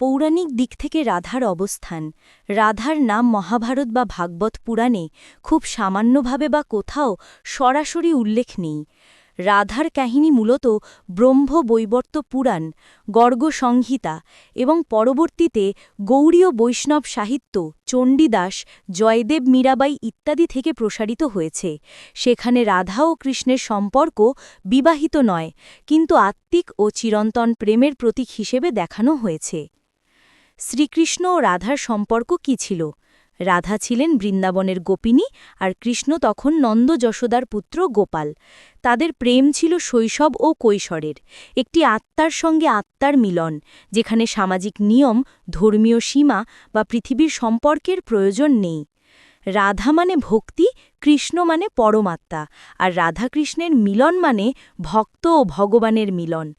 পৌরাণিক দিক থেকে রাধার অবস্থান। রাধার নাম মহাভারত বা ভাগবত পুরাণে খুব সামান্যভাবে বা কোথাও সরাসরি উল্লেখ নেই। রাধার কাহিনী মূলত ব্রহ্ম বৈবর্ত পুরাণ, গর্গ সংহিতা এবং পরবর্তীতে গৌড়ীয় বৈষ্ণব সাহিত্য, চণ্ডীদাস, জয়দেব মীরাবাই ইত্যাদি থেকে প্রসারিত হয়েছে। সেখানে রাধা ও কৃষ্ণের সম্পর্ক বিবাহিত নয়, কিন্তু আত্মিক ও চিরন্তন প্রেমের প্রতীক হিসেবে দেখানো হয়েছে। শ্রীকৃষ্ণ ও রাধার সম্পর্ক কি ছিল? রাধা ছিলেন বৃন্দাবনের গোপিনী আর কৃষ্ণ তখন নন্দ যশোদার পুত্র গোপাল। তাদের প্রেম ছিল শৈশব ও কৈশোরের। একটি আত্মার সঙ্গে আত্মার মিলন, যেখানে সামাজিক নিয়ম, ধর্মীয় সীমা বা পৃথিবীর সম্পর্কের প্রয়োজন নেই। রাধা মানে ভক্তি, কৃষ্ণ মানে পরমাত্মা, আর রাধাকৃষ্ণের মিলন মানে ভক্ত ও ভগবানের মিলন।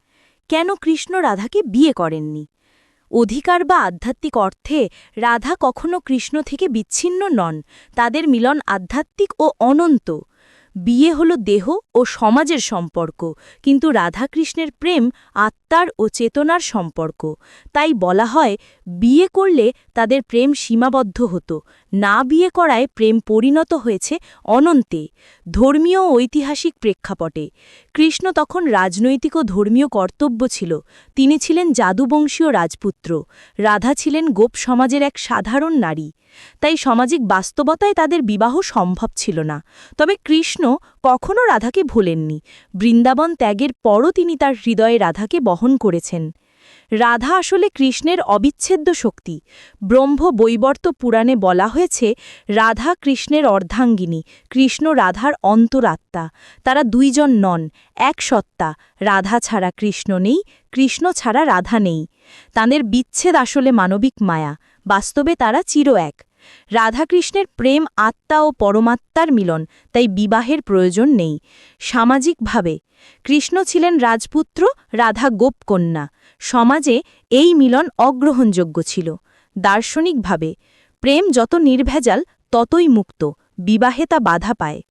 কেন কৃষ্ণ রাধাকে বিয়ে করেননি? অধিকার বা আধ্যাত্মিক অর্থে রাধা কখনো কৃষ্ণ থেকে বিচ্ছিন্ন নন, তাদের মিলন আধ্যাত্মিক ও অনন্ত। বিয়ে হল দেহ ও সমাজের সম্পর্ক, কিন্তু রাধাকৃষ্ণের প্রেম আত্মার ও চেতনার সম্পর্ক। তাই বলা হয়, বিয়ে করলে তাদের প্রেম সীমাবদ্ধ হতো না বিয়ে করায় প্রেম পরিণত হয়েছে অনন্তে, ধর্মীয় ঐতিহাসিক প্রেক্ষাপটে। কৃষ্ণ তখন রাজনৈতিক ও ধর্মীয় কর্তব্য ছিল। তিনি ছিলেন জাদুবংশীয় রাজপুত্র। রাধা ছিলেন গোপ সমাজের এক সাধারণ নারী। তাই সামাজিক বাস্তবতায় তাদের বিবাহ সম্ভব ছিল না। তবে কৃষ্ণ কখনও রাধাকে ভোলেননি। বৃন্দাবন ত্যাগের পরও তিনি তার হৃদয়ে রাধাকে বহন করেছেন। রাধা আসলে কৃষ্ণের অবিচ্ছেদ্য শক্তি। ব্রহ্ম বৈবর্ত পুরাণে বলা হয়েছে, রাধা কৃষ্ণের অর্ধাঙ্গিনী, কৃষ্ণ রাধার অন্তরাত্মা। তারা দুইজন নন, এক সত্তা। রাধা ছাড়া কৃষ্ণ নেই, কৃষ্ণ ছাড়া রাধা নেই। তাদের বিচ্ছেদ আসলে মানবিক মায়া। বাস্তবে তারা চির এক। রাধাকৃষ্ণের প্রেম আত্মা ও পরমাত্মার মিলন, তাই বিবাহের প্রয়োজন নেই। সামাজিকভাবে, কৃষ্ণ ছিলেন রাজপুত্র, রাধা গোপকন্যা। সমাজে এই মিলন অগ্রহণযোগ্য ছিল। দার্শনিকভাবে, প্রেম যত নির্ভেজাল, ততই মুক্ত, বিবাহে তা বাধা পায়।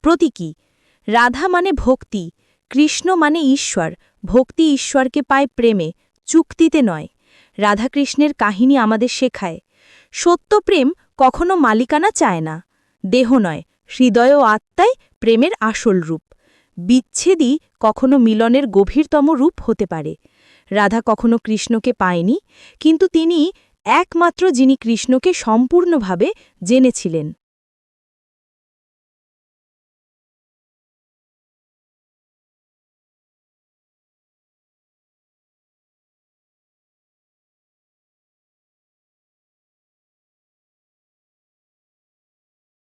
প্রতীকী, রাধা মানে ভক্তি, কৃষ্ণ মানে ঈশ্বর, ভক্তি ঈশ্বরকে পায় প্রেমে, চুক্তিতে নয়। রাধাকৃষ্ণের কাহিনী আমাদের শেখায়। সত্য প্রেম কখনো মালিকানা চায় না। দেহ নয়, হৃদয় ও আত্মাই প্রেমের আসল রূপ। বিচ্ছেদই কখনো মিলনের গভীরতম রূপ হতে পারে। রাধা কখনো কৃষ্ণকে পায়নি, কিন্তু তিনি একমাত্র যিনি কৃষ্ণকে সম্পূর্ণভাবে জেনেছিলেন।